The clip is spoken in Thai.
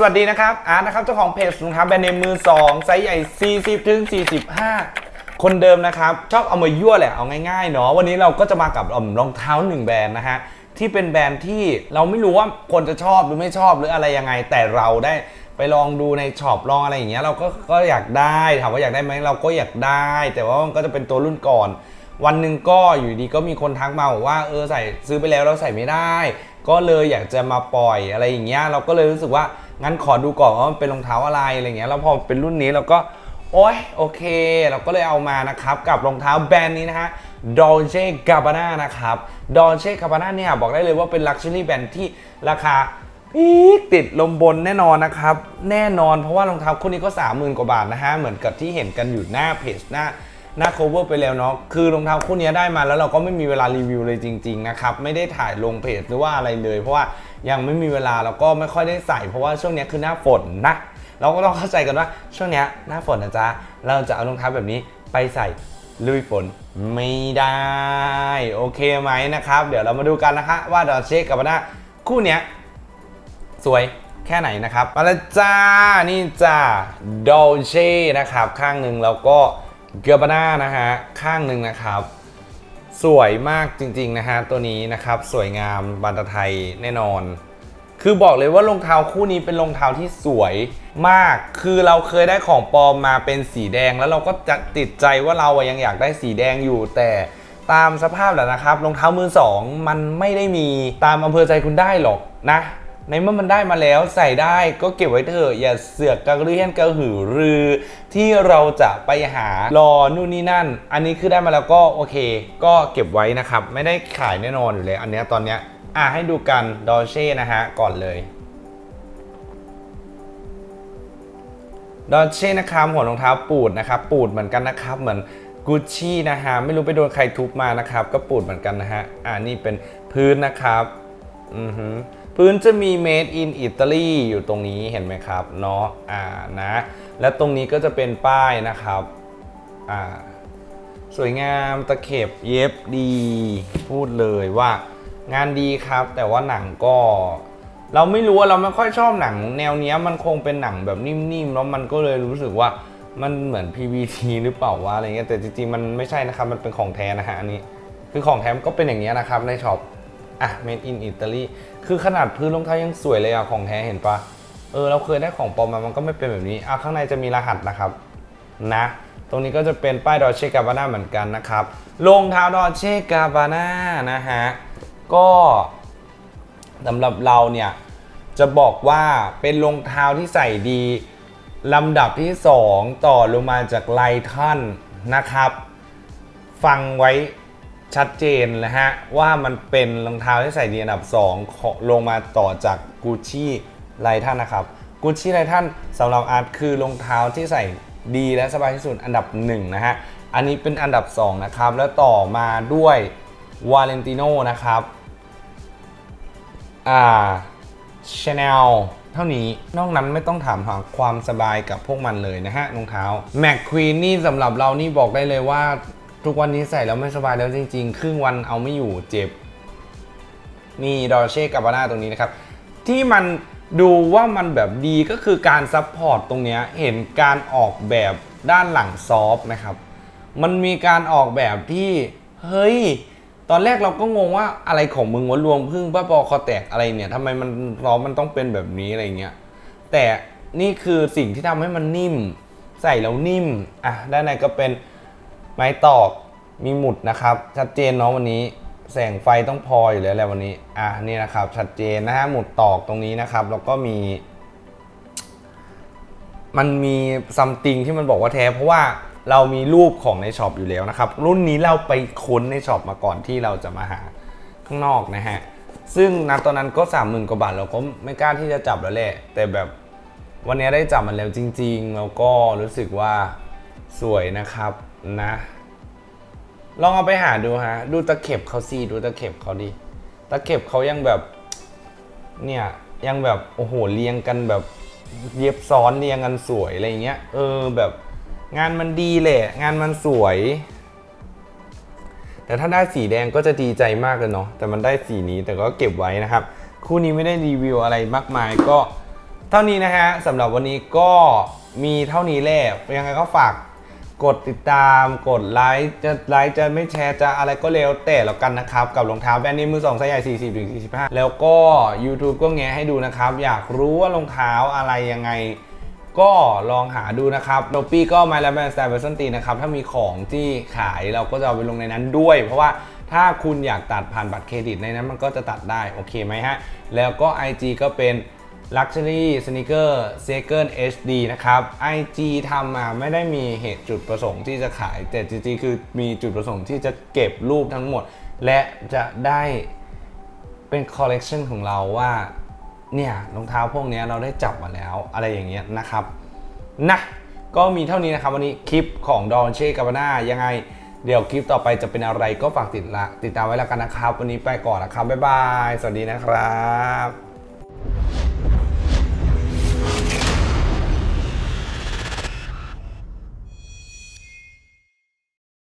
สวัสดีนะครับอาร์ตนะครับเจ้าของเพจรองเท้าแบรนด์เนมมือ2ไซส์ใหญ่ 40ถึง45 คนเดิมนะครับ ชอบเอามายั่วแหละเอาง่ายๆเนาะวันนี้เราก็จะมากับรองเท้าหนึ่งแบรนด์นะฮะที่เป็นแบรนด์ที่เราไม่รู้ว่าคนจะชอบหรือไม่ชอบหรืออะไรยังไง แต่เราได้ไปลองดูในช็อปลองอะไรอย่างเงี้ยเราก็ก็อยากได้ถามว่าอยากได้ไหมเราก็อยากได้ แต่ว่ามันก็จะเป็นตัวรุ่นก่อน วันหนึ่งก็อยู่ดีก็มีคนทักมาบอกว่าเออใส่ซื้อไปแล้วเราใส่ไม่ได้ ก็เลยอยากจะมาปล่อยอะไรอย่างเงี้ยเราก็เลยรู้สึกว่า งั้นขอดูก่อนว่ามันเป็นรองเท้าอะไรอะไรเงี้ยแล้วพอเป็นรุ่นนี้เราก็โอ๊ยโอเค เราก็เลยเอามานะครับ กับรองเท้าแบรนด์นี้นะฮะ Dolce Gabbana นะครับ Dolce Gabbana เนี่ยบอกได้เลยว่าเป็น Luxury แบรนด์ที่ราคาปี๊ดติดลมบนแน่นอนนะครับ แน่นอนเพราะว่ารองเท้าคู่นี้ก็ 30,000 กว่าบาทนะฮะ เหมือนกับที่เห็นกันอยู่หน้าเพจหน้าหน้า cover ไปแล้วเนาะคือรองเท้าคู่นี้ได้มาแล้วเราก็ไม่มีเวลารีวิวเลยจริง ๆ นะครับ ไม่ได้ถ่ายลงเพจหรือว่าอะไรเลย เพราะว่า ยังไม่มีเวลาแล้วก็ไม่ค่อยได้ใส่ เพราะว่าช่วงนี้คือหน้าฝนนะเราก็ต้องเข้าใจกันว่าช่วงนี้หน้าฝนนะจ๊ะเราจะเอารองเท้าแบบนี้ไปใส่ลุยฝนไม่ได้ โอเคไหมนะครับ เดี๋ยวเรามาดูกันนะคะ ว่าดอเชคกับหน้าคู่เนี้ยสวยแค่ไหนนะครับ มาแล้วจ้า นี่จ้า Dolce นะครับ ข้างหนึ่งแล้วก็เก b บ n a นะฮะข้างหนึ่งนะครับ สวยมากจริงๆนะฮะตัวนี้นะครับสวยงามบันตะไทยแน่นอน คือบอกเลยว่ารองเท้าคู่นี้เป็นรองเท้าที่สวยมาก คือเราเคยได้ของปลอมมาเป็นสีแดง แล้วเราก็จะติดใจว่าเราอะยังอยากได้สีแดงอยู่แต่ตามสภาพแหละนะครับรองเท้ามือสองมันไม่ได้มีตามอำเภอใจคุณได้หรอกนะ ในเมื่อมันได้มาแล้วใส่ได้ก็เก็บไว้เถอะอย่าเสือกกระเรียนกระหือรือ ที่เราจะไปหารอนู่นนี่นั่น อันนี้คือได้มาแล้วก็โอเค ก็เก็บไว้นะครับ ไม่ได้ขายแน่นอนอยู่เลย อันนี้ตอนเนี้ยอะให้ดูกันดอเช่นะฮะ ก่อนเลยดอเช่นะครับหัวรองเท้าปูดนะครับ ปูดเหมือนกันนะครับ เหมือนกุชชี่นะฮะไม่รู้ไปโดนใครทุบมานะครับ ก็ปูดเหมือนกันนะฮะอ่านี่เป็นพื้นนะครับ อือหือ พื้นจะมี made in Italy อยู่ตรงนี้เห็นไหมครับเนาะอ่านะ และตรงนี้ก็จะเป็นป้ายนะครับอ่าสวยงามตะเข็บเย็บดี พูดเลยว่างานดีครับ แต่ว่าหนังก็ เราไม่รู้เราไม่ค่อยชอบหนัง แนวเนี้ยมันคงเป็นหนังแบบนิ่มๆแล้วมันก็เลยรู้สึกว่ามันเหมือน PVT หรือเปล่าวะอะไรเงี้ยแต่จริงๆมันไม่ใช่นะครับมันเป็นของแท้นะฮะอันนี้ คือของแท้ก็เป็นอย่างเงี้ยนะครับในช็อป อะ made in Italy คือขนาดพื้นรองเท้ายังสวยเลยอะของแท้เห็นปะเออเราเคยได้ของปลอมมามันก็ไม่เป็นแบบนี้อะข้างในจะมีรหัสนะครับนะ ตรงนี้ก็จะเป็นป้ายดอเชกาบาน่าเหมือนกันนะครับรองเท้าดอเชกาบาน่านะฮะก็สำหรับเราเนี่ยจะบอกว่าเป็นรองเท้าที่ใส่ดีลำดับที่ 2 ต่อลงมาจากไลทันนะครับ ฟังไว้ ชัดเจนนะฮะ ว่ามันเป็นรองเท้าที่ใส่ดีอันดับ2ของลงมาต่อจากกูชี่ไลทันนะครับกูชี่ไลทันสำหรับอาร์ตคือรองเท้าที่ใส่ดีและสบายที่สุดอันดับ1นะฮะ อันนี้เป็นอันดับ 2 นะครับ แล้วต่อมาด้วยวาเลนติโนนะครับอ่า Chanel เท่านี้นอกนั้นไม่ต้องถามหาความสบายกับพวกมันเลยนะฮะรองเท้า McQueen นี่สำหรับเรานี่บอกได้เลยว่า ทุกวันนี้ใส่แล้วไม่สบายแล้วจริง ๆ ครึ่งวันเอาไม่อยู่เจ็บมีดอเช่กับบาน่าตรงนี้นะครับ ที่มันดูว่ามันแบบดีก็คือการซัพพอร์ตตรงนี้เห็นการออกแบบด้านหลังซอฟนะครับ มันมีการออกแบบที่เฮ้ย ตอนแรกเราก็งงว่าอะไรของมึงวะรวมพึ่งบ้าบอคอแตกอะไรเนี่ยทำไมมันล้อมันต้องเป็นแบบนี้อะไรเงี้ยแต่นี่คือสิ่งที่ทำให้มันนิ่ม ใส่แล้วนิ่มอะด้านในก็เป็น ไม้ตอกมีหมุดนะครับ ชัดเจนเนาะวันนี้ แสงไฟต้องพออยู่แล้วแหละวันนี้ อะนี่นะครับ ชัดเจนนะฮะหมุดตอกตรงนี้นะครับ แล้วก็มี มันมีซัมติงที่มันบอกว่าแท้ เพราะว่าเรามีรูปของในช็อปอยู่แล้วนะครับ รุ่นนี้เราไปค้นในช็อปมาก่อนที่เราจะมาหาข้างนอกนะฮะซึ่งณตอนนั้นก็3 0,000กว่าบาทเราก็ไม่กล้าที่จะจับแล้วแหละแต่แบบวันนี้ได้จับมันแล้วจริง ๆ แล้วก็รู้สึกว่าสวยนะครับ นะ ลองเอาไปหาดูฮะ ดูตะเข็บเขาสิดูตะเข็บเขาดิตะเข็บเขายังแบบ เนี่ย ยังแบบโอ้โหเรียงกันแบบเย็บซ้อนเรียงกันสวยอะไรเงี้ย เออแบบงานมันดีแหละ งานมันสวย แต่ถ้าได้สีแดงก็จะดีใจมากเลยเนาะแต่มันได้สีนี้แต่ก็เก็บไว้นะครับ คู่นี้ไม่ได้รีวิวอะไรมากมายก็เท่านี้นะฮะสำหรับวันนี้ก็มีเท่านี้แหละยังไงก็ฝาก กดติดตามกดไลค์จะไลค์จะไม่แชร์จะอะไรก็เร็วแต่แล้วกันนะครับ กับรองเท้าแบรนด์นี้มือสองไซส์ใหญ่ 40ถึง45 แล้วก็ YouTube ก็แงะให้ดูนะครับ อยากรู้ว่ารองเท้าอะไรยังไง ก็ลองหาดูนะครับโนปี้ก็มาแล้วแบรนด์สไตล์เวอร์ซันตีนะครับ ถ้ามีของที่ขายเราก็จะเอาไปลงในนั้นด้วย เพราะว่าถ้าคุณอยากตัดผ่านบัตรเครดิตในนั้นมันก็จะตัดได้โอเคไหมฮะแล้วก็ IG ก็เป็น Luxury Sneaker Second HD นะครับ IG ทำมาไม่ได้มีเหตุจุดประสงค์ที่จะขาย แต่จริงๆคือมีจุดประสงค์ที่จะเก็บรูปทั้งหมด และจะได้เป็นคอลเลกชันของเราว่าเนี่ยรองเท้าพวกนี้เราได้จับมาแล้วอะไรอย่างเงี้ยนะครับนะก็มีเท่านี้นะครับ วันนี้คลิปของดอนเช่กาบาน่ายังไง เดี๋ยวคลิปต่อไปจะเป็นอะไรก็ฝากติดละติดตามไว้แล้วกันนะครับ วันนี้ไปก่อนนะครับ บ๊ายบาย สวัสดีนะครับ